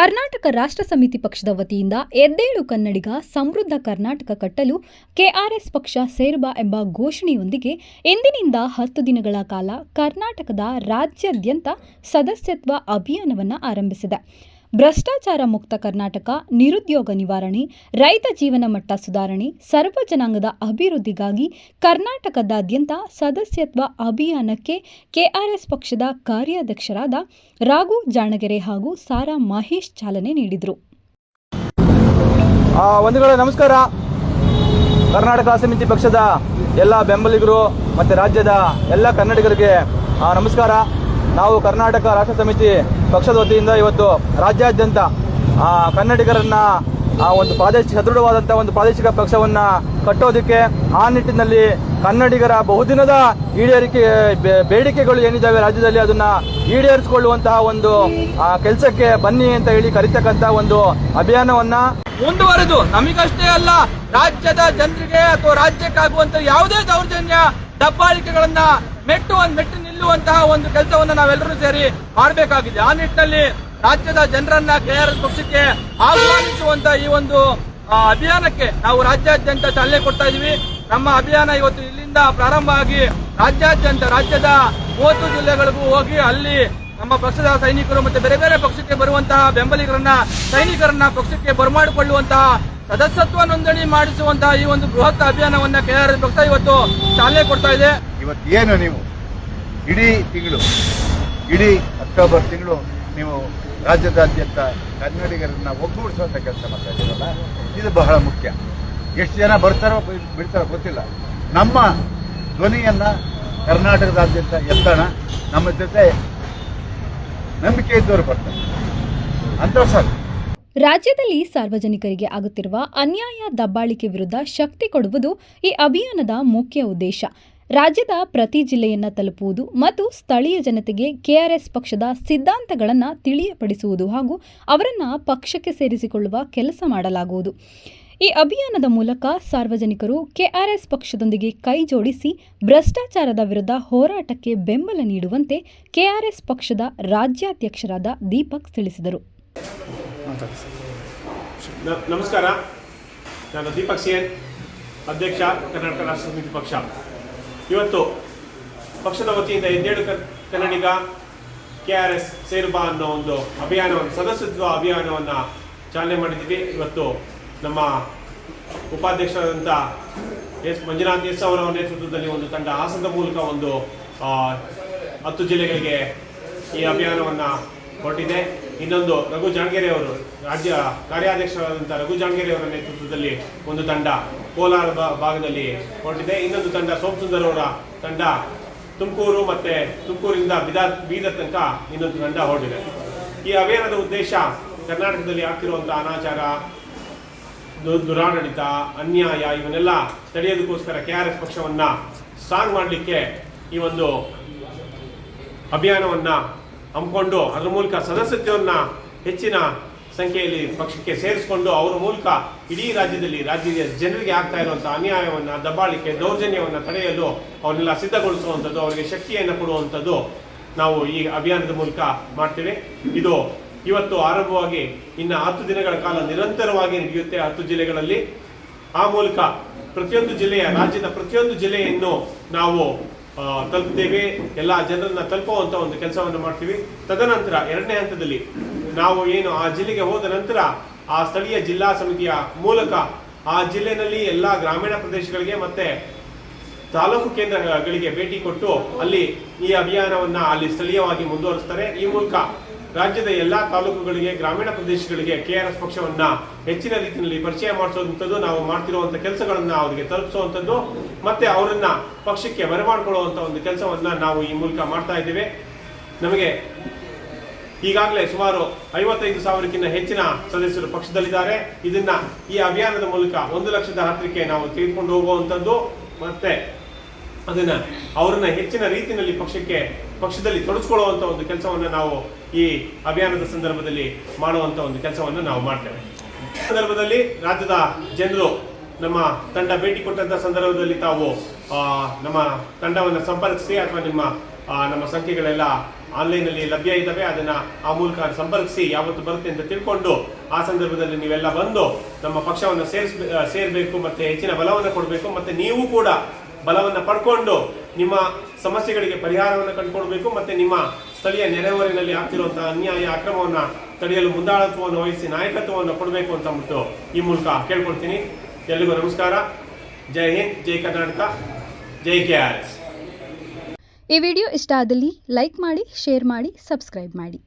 ಕರ್ನಾಟಕ ರಾಷ್ಟ್ರ ಸಮಿತಿ ಪಕ್ಷದ ವತಿಯಿಂದ ಎದ್ದೇಳು ಕನ್ನಡಿಗ ಸಮೃದ್ಧ ಕರ್ನಾಟಕ ಕಟ್ಟಲು ಕೆಆರ್ಎಸ್ ಪಕ್ಷ ಸೇರ್ಬ ಎಂಬ ಘೋಷಣೆಯೊಂದಿಗೆ ಇಂದಿನಿಂದ ಹತ್ತು ದಿನಗಳ ಕಾಲ ಕರ್ನಾಟಕದ ರಾಜ್ಯಾದ್ಯಂತ ಸದಸ್ಯತ್ವ ಅಭಿಯಾನವನ್ನು ಆರಂಭಿಸಿದೆ. ಭ್ರಷ್ಟಾಚಾರ ಮುಕ್ತ ಕರ್ನಾಟಕ, ನಿರುದ್ಯೋಗ ನಿವಾರಣೆ, ರೈತ ಜೀವನ ಮಟ್ಟ ಸುಧಾರಣೆ, ಸರ್ವ ಜನಾಂಗದ ಅಭಿವೃದ್ಧಿಗಾಗಿ ಕರ್ನಾಟಕದಾದ್ಯಂತ ಸದಸ್ಯತ್ವ ಅಭಿಯಾನಕ್ಕೆ ಕೆಆರ್ಎಸ್ ಪಕ್ಷದ ಕಾರ್ಯಾಧ್ಯಕ್ಷರಾದ ರಾಘು ಜಾಣಗೆರೆ ಹಾಗೂ ಸಾರಾ ಮಹೇಶ್ ಚಾಲನೆ ನೀಡಿದರು. ನಮಸ್ಕಾರ. ಕರ್ನಾಟಕ ಸಮಿತಿ ಪಕ್ಷದ ಎಲ್ಲ ಬೆಂಬಲಿಗರು ಮತ್ತು ರಾಜ್ಯದ ಎಲ್ಲ ಕನ್ನಡಿಗರಿಗೆ ನಮಸ್ಕಾರ. ನಾವು ಕರ್ನಾಟಕ ರಾಷ್ಟ್ರ ಸಮಿತಿ ಪಕ್ಷದ ವತಿಯಿಂದ ಇವತ್ತು ರಾಜ್ಯಾದ್ಯಂತ ಕನ್ನಡಿಗರನ್ನ, ಆ, ಒಂದು ಪ್ರಾದೇಶಿಕ ಸದೃಢವಾದಂತಹ ಒಂದು ಪ್ರಾದೇಶಿಕ ಪಕ್ಷವನ್ನ ಕಟ್ಟೋದಕ್ಕೆ ಆ ನಿಟ್ಟಿನಲ್ಲಿ ಕನ್ನಡಿಗರ ಬಹುದಿನದ ಈಡೇರಿಕೆ ಬೇಡಿಕೆಗಳು ಏನಿದ್ದಾವೆ ರಾಜ್ಯದಲ್ಲಿ ಅದನ್ನ ಈಡೇರಿಸಿಕೊಳ್ಳುವಂತಹ ಒಂದು ಕೆಲಸಕ್ಕೆ ಬನ್ನಿ ಅಂತ ಹೇಳಿ ಕರಿತಕ್ಕಂತ ಒಂದು ಅಭಿಯಾನವನ್ನ ಮುಂದುವರೆದು ನಮಗಷ್ಟೇ ಅಲ್ಲ, ರಾಜ್ಯದ ಜನರಿಗೆ ಅಥವಾ ರಾಜ್ಯಕ್ಕಾಗುವಂತ ಯಾವುದೇ ದೌರ್ಜನ್ಯ, ದಬ್ಬಾಳಿಕೆಗಳನ್ನ ಮೆಟ್ಟು ಒಂದ್ ನಿಲ್ಲುವಂತಹ ಒಂದು ಕೆಲಸವನ್ನು ನಾವೆಲ್ಲರೂ ಸೇರಿ ಮಾಡಬೇಕಾಗಿದೆ. ಆ ನಿಟ್ಟಿನಲ್ಲಿ ರಾಜ್ಯದ ಜನರನ್ನ ಕೆಆರ್ಎಸ್ ಪಕ್ಷಕ್ಕೆ ಆಹ್ವಾನಿಸುವಂತಹ ಈ ಒಂದು ಅಭಿಯಾನಕ್ಕೆ ನಾವು ರಾಜ್ಯಾದ್ಯಂತ ಚಾಲನೆ ಕೊಡ್ತಾ ಇದೀವಿ. ನಮ್ಮ ಅಭಿಯಾನ ಇವತ್ತು ಇಲ್ಲಿಂದ ಪ್ರಾರಂಭ ಆಗಿ ರಾಜ್ಯಾದ್ಯಂತ ರಾಜ್ಯದ ಮೂವತ್ತು ಜಿಲ್ಲೆಗಳಿಗೂ ಹೋಗಿ ಅಲ್ಲಿ ನಮ್ಮ ಪಕ್ಷದ ಸೈನಿಕರು ಮತ್ತೆ ಬೇರೆ ಬೇರೆ ಪಕ್ಷಕ್ಕೆ ಬರುವಂತಹ ಬೆಂಬಲಿಗರನ್ನ, ಸೈನಿಕರನ್ನ ಪಕ್ಷಕ್ಕೆ ಬರಮಾಡಿಕೊಳ್ಳುವಂತಹ ಸದಸ್ಯತ್ವ ನೋಂದಣಿ ಮಾಡಿಸುವಂತಹ ಈ ಒಂದು ಬೃಹತ್ ಅಭಿಯಾನವನ್ನ ಕೆಆರ್ಎಸ್ ಪಕ್ಷ ಇವತ್ತು ಚಾಲನೆ ಕೊಡ್ತಾ ಇದೆ. ಇವತ್ತು ಏನು ನೀವು? ಇಡೀ ತಿಂಗಳು, ಇಡೀ ಅಕ್ಟೋಬರ್ ತಿಂಗಳು ನೀವು ರಾಜ್ಯದಾದ್ಯಂತ ಕನ್ನಡಿಗರನ್ನ ಒಗ್ಗೂಡಿಸುವಂಥ ಕೆಲಸ ಮಾಡ್ತಾ ಇದ್ದೀರಲ್ಲ, ಇದು ಬಹಳ ಮುಖ್ಯ. ಎಷ್ಟು ಜನ ಬರ್ತಾರೋ ಬಿಡ್ತಾರೋ ಗೊತ್ತಿಲ್ಲ. ನಮ್ಮ ಧ್ವನಿಯನ್ನ ಕರ್ನಾಟಕದಾದ್ಯಂತ ಎತ್ತಣ, ನಮ್ಮ ಜೊತೆ ನಂಬಿಕೆ ಇದ್ದವರು ಬರ್ತಾರೆ. ಅಂತ ಸಾಕು ರಾಜ್ಯದಲ್ಲಿ ಸಾರ್ವಜನಿಕರಿಗೆ ಆಗುತ್ತಿರುವ ಅನ್ಯಾಯ ದಬ್ಬಾಳಿಕೆ ವಿರುದ್ಧ ಶಕ್ತಿ ಕೊಡುವುದು ಈ ಅಭಿಯಾನದ ಮುಖ್ಯ ಉದ್ದೇಶ. ರಾಜ್ಯದ ಪ್ರತಿ ಜಿಲ್ಲೆಯನ್ನು ತಲುಪುವುದು ಮತ್ತು ಸ್ಥಳೀಯ ಜನತೆಗೆ ಕೆಆರ್ಎಸ್ ಪಕ್ಷದ ಸಿದ್ಧಾಂತಗಳನ್ನು ತಿಳಿಯಪಡಿಸುವುದು ಹಾಗೂ ಅವರನ್ನು ಪಕ್ಷಕ್ಕೆ ಸೇರಿಸಿಕೊಳ್ಳುವ ಕೆಲಸ ಮಾಡಲಾಗುವುದು. ಈ ಅಭಿಯಾನದ ಮೂಲಕ ಸಾರ್ವಜನಿಕರು ಕೆಆರ್ಎಸ್ ಪಕ್ಷದೊಂದಿಗೆ ಕೈಜೋಡಿಸಿ ಭ್ರಷ್ಟಾಚಾರದ ವಿರುದ್ಧ ಹೋರಾಟಕ್ಕೆ ಬೆಂಬಲ ನೀಡುವಂತೆ ಕೆಆರ್ಎಸ್ ಪಕ್ಷದ ರಾಜ್ಯಾಧ್ಯಕ್ಷರಾದ ದೀಪಕ್ ತಿಳಿಸಿದರು. ನಮಸ್ಕಾರ. ನಾನು ದೀಪಕ್ ಸೇನ್ ಅಧ್ಯಕ್ಷ ಕರ್ನಾಟಕ ರಾಷ್ಟ್ರ ಸಮಿತಿ ಪಕ್ಷ. ಇವತ್ತು ಪಕ್ಷದ ವತಿಯಿಂದ ಕ- ಕನ್ನಡಿಗ ಕೆ ಆರ್ ಎಸ್ ಸೇರುಬಾ ಅನ್ನೋ ಒಂದು ಅಭಿಯಾನವನ್ನು ಸದಸ್ಯತ್ವ ಅಭಿಯಾನವನ್ನು ಚಾಲನೆ ಮಾಡಿದ್ದೀವಿ. ಇವತ್ತು ನಮ್ಮ ಉಪಾಧ್ಯಕ್ಷರಾದಂಥ ಎಸ್ ಮಂಜುನಾಥ್ ಎಸ್ ಅವರ ನೇತೃತ್ವದಲ್ಲಿ ಒಂದು ತಂಡ ಹಾಸನದ ಮೂಲಕ ಒಂದು ಹತ್ತು ಜಿಲ್ಲೆಗಳಿಗೆ ಈ ಅಭಿಯಾನವನ್ನು ಹೊರಟಿದೆ ಇನ್ನೊಂದು ರಘು ಜಾಣಗೆರೆ ಅವರು, ರಾಜ್ಯ ಕಾರ್ಯಾಧ್ಯಕ್ಷರಾದಂಥ ರಘು ಜಾಣಗೆರೆ ಅವರ ನೇತೃತ್ವದಲ್ಲಿ ಒಂದು ತಂಡ ಕೋಲಾರ ಭಾಗದಲ್ಲಿ ಹೊರಟಿದೆ ಇನ್ನೊಂದು ತಂಡ ಸೋಮಸುಂದರ್ ಅವರ ತಂಡ ತುಮಕೂರು ಮತ್ತು ತುಮಕೂರಿಂದ ಬಿದಾರ್, ಬೀದರ್ ತನಕ ಇನ್ನೊಂದು ತಂಡ ಹೊರಟಿದೆ. ಈ ಅಭಿಯಾನದ ಉದ್ದೇಶ ಕರ್ನಾಟಕದಲ್ಲಿ ಆಗ್ತಿರುವಂಥ ಅನಾಚಾರ ದುರಾಡಳಿತ, ಅನ್ಯಾಯ ಇವನ್ನೆಲ್ಲ ತಡೆಯೋದಕ್ಕೋಸ್ಕರ ಕೆ ಆರ್ ಎಸ್ ಪಕ್ಷವನ್ನು ಸ್ಟ್ರಾಂಗ್ ಮಾಡಲಿಕ್ಕೆ ಈ ಒಂದು ಅಭಿಯಾನವನ್ನ ಹಮ್ಮಿಕೊಂಡು ಅದರ ಮೂಲಕ ಸದಸ್ಯತ್ವವನ್ನು ಹೆಚ್ಚಿನ ಸಂಖ್ಯೆಯಲ್ಲಿ ಪಕ್ಷಕ್ಕೆ ಸೇರಿಸಿಕೊಂಡು ಅವರ ಮೂಲಕ ಇಡೀ ರಾಜ್ಯದಲ್ಲಿ ರಾಜ್ಯದ ಜನರಿಗೆ ಆಗ್ತಾ ಇರುವಂತಹ ಅನ್ಯಾಯವನ್ನು, ದಬ್ಬಾಳಿಕೆ, ದೌರ್ಜನ್ಯವನ್ನು ತಡೆಯಲು ಅವನ್ನೆಲ್ಲ ಸಿದ್ಧಗೊಳಿಸುವಂಥದ್ದು, ಅವರಿಗೆ ಶಕ್ತಿಯನ್ನು ಕೊಡುವಂಥದ್ದು ನಾವು ಈ ಅಭಿಯಾನದ ಮೂಲಕ ಮಾಡ್ತೇವೆ. ಇದು ಇವತ್ತು ಆರಂಭವಾಗಿ ಇನ್ನು ಹತ್ತು ದಿನಗಳ ಕಾಲ ನಿರಂತರವಾಗಿ ನಡೆಯುತ್ತೆ ಹತ್ತು ಜಿಲ್ಲೆಗಳಲ್ಲಿ. ಆ ಮೂಲಕ ಪ್ರತಿಯೊಂದು ಜಿಲ್ಲೆಯ, ರಾಜ್ಯದ ಪ್ರತಿಯೊಂದು ಜಿಲ್ಲೆಯನ್ನು ನಾವು ತಲುಪ್ತೇವೆ. ಎಲ್ಲ ಜನರನ್ನ ತಲುಪುವಂತ ಒಂದು ಕೆಲಸವನ್ನು ಮಾಡ್ತೀವಿ. ತದನಂತರ ಎರಡನೇ ಹಂತದಲ್ಲಿ ನಾವು ಏನು ಆ ಜಿಲ್ಲೆಗೆ ಹೋದ ನಂತರ ಆ ಸ್ಥಳೀಯ ಜಿಲ್ಲಾ ಸಮಿತಿಯ ಮೂಲಕ ಆ ಜಿಲ್ಲೆನಲ್ಲಿ ಎಲ್ಲ ಗ್ರಾಮೀಣ ಪ್ರದೇಶಗಳಿಗೆ ಮತ್ತೆ ತಾಲೂಕು ಕೇಂದ್ರಗಳಿಗೆ ಭೇಟಿ ಕೊಟ್ಟು ಅಲ್ಲಿ ಈ ಅಭಿಯಾನವನ್ನ ಅಲ್ಲಿ ಸ್ಥಳೀಯವಾಗಿ ಮುಂದುವರಿಸ್ತಾರೆ. ಈ ಮೂಲಕ ರಾಜ್ಯದ ಎಲ್ಲಾ ತಾಲೂಕುಗಳಿಗೆ, ಗ್ರಾಮೀಣ ಪ್ರದೇಶಗಳಿಗೆ ಕೆಆರ್ಎಸ್ ಪಕ್ಷವನ್ನ ಹೆಚ್ಚಿನ ರೀತಿಯಲ್ಲಿ ಪರಿಚಯ ಮಾಡಿಸುವಂಥದ್ದು, ನಾವು ಮಾಡ್ತಿರುವಂತ ಕೆಲಸಗಳನ್ನ ಅವರಿಗೆ ತಲುಪಿಸುವಂಥದ್ದು, ಮತ್ತೆ ಅವರನ್ನ ಪಕ್ಷಕ್ಕೆ ಬರಮಾಡಿಕೊಳ್ಳುವಂತ ಒಂದು ಕೆಲಸವನ್ನ ನಾವು ಈ ಮೂಲಕ ಮಾಡ್ತಾ ಇದ್ದೇವೆ. ನಮಗೆ ಈಗಾಗಲೇ ಸುಮಾರು ಐವತ್ತೈದು ಸಾವಿರಕ್ಕಿಂತ ಹೆಚ್ಚಿನ ಸದಸ್ಯರು ಪಕ್ಷದಲ್ಲಿದ್ದಾರೆ. ಇದನ್ನ ಈ ಅಭಿಯಾನದ ಮೂಲಕ ಒಂದು ಲಕ್ಷದ ಹತ್ತಿರಕ್ಕೆ ನಾವು ತೆಗೆದುಕೊಂಡು ಹೋಗುವಂಥದ್ದು. ಮತ್ತೆ ಅದನ್ನ ಅವರನ್ನು ಹೆಚ್ಚಿನ ರೀತಿಯಲ್ಲಿ ಪಕ್ಷಕ್ಕೆ, ಪಕ್ಷದಲ್ಲಿ ತೊಡಗಿಸ್ಕೊಳ್ಳುವಂತ ಒಂದು ಕೆಲಸವನ್ನು ನಾವು ಈ ಅಭಿಯಾನದ ಸಂದರ್ಭದಲ್ಲಿ ಮಾಡುವಂತ ಒಂದು ಕೆಲಸವನ್ನು ನಾವು ಮಾಡ್ತೇವೆ. ಸಂದರ್ಭದಲ್ಲಿ ರಾಜ್ಯದ ಜನರು ನಮ್ಮ ತಂಡ ಭೇಟಿ ಕೊಟ್ಟಂತ ಸಂದರ್ಭದಲ್ಲಿ ತಾವು ನಮ್ಮ ತಂಡವನ್ನು ಸಂಪರ್ಕಿಸಿ ಅಥವಾ ನಿಮ್ಮ ನಮ್ಮ ಸಂಖ್ಯೆಗಳೆಲ್ಲ ಆನ್ಲೈನಲ್ಲಿ ಲಭ್ಯ ಇದ್ದಾವೆ, ಅದನ್ನ ಆ ಮೂಲಕ ಸಂಪರ್ಕಿಸಿ ಯಾವತ್ತು ಬರುತ್ತೆ ಅಂತ ತಿಳ್ಕೊಂಡು ಆ ಸಂದರ್ಭದಲ್ಲಿ ನೀವೆಲ್ಲ ಬಂದು ನಮ್ಮ ಪಕ್ಷವನ್ನು ಸೇರಿಸ್, ಸೇರಬೇಕು ಮತ್ತೆ ಹೆಚ್ಚಿನ ಬಲವನ್ನು ಕೊಡಬೇಕು, ಮತ್ತೆ ನೀವು ಕೂಡ ಬಲವನ್ನು ಪಡ್ಕೊಂಡು ನಿಮ್ಮ ಸಮಸ್ಯೆಗಳಿಗೆ ಪರಿಹಾರವನ್ನು ಕಂಡುಕೊಳ್ಬೇಕು ಮತ್ತೆ ನಿಮ್ಮ ಸ್ಥಳೀಯ ನೆರೆಹೊರೆಯಲ್ಲಿ ಆಗ್ತಿರುವಂತಹ ಅನ್ಯಾಯ ಅಕ್ರಮವನ್ನು ತಡೆಯಲು ಮುಂದಾಳತ್ವವನ್ನು ವಹಿಸಿ ನಾಯಕತ್ವವನ್ನು ಕೊಡಬೇಕು ಅಂತ ಅಂದ್ಬಿಟ್ಟು ಈ ಮೂಲಕ ಕೇಳ್ಕೊಳ್ತೀನಿ. ಎಲ್ಲಿಗೂ ನಮಸ್ಕಾರ. ಜೈ ಹಿಂದ್, ಜೈ ಕರ್ನಾಟಕ, ಜೈ ಕೆ ಆರ್ ಎಸ್. ಈ ವಿಡಿಯೋ ಇಷ್ಟ ಆದಲ್ಲಿ ಲೈಕ್ ಮಾಡಿ ಶೇರ್ ಮಾಡಿ ಸಬ್ಸ್ಕ್ರೈಬ್ ಮಾಡಿ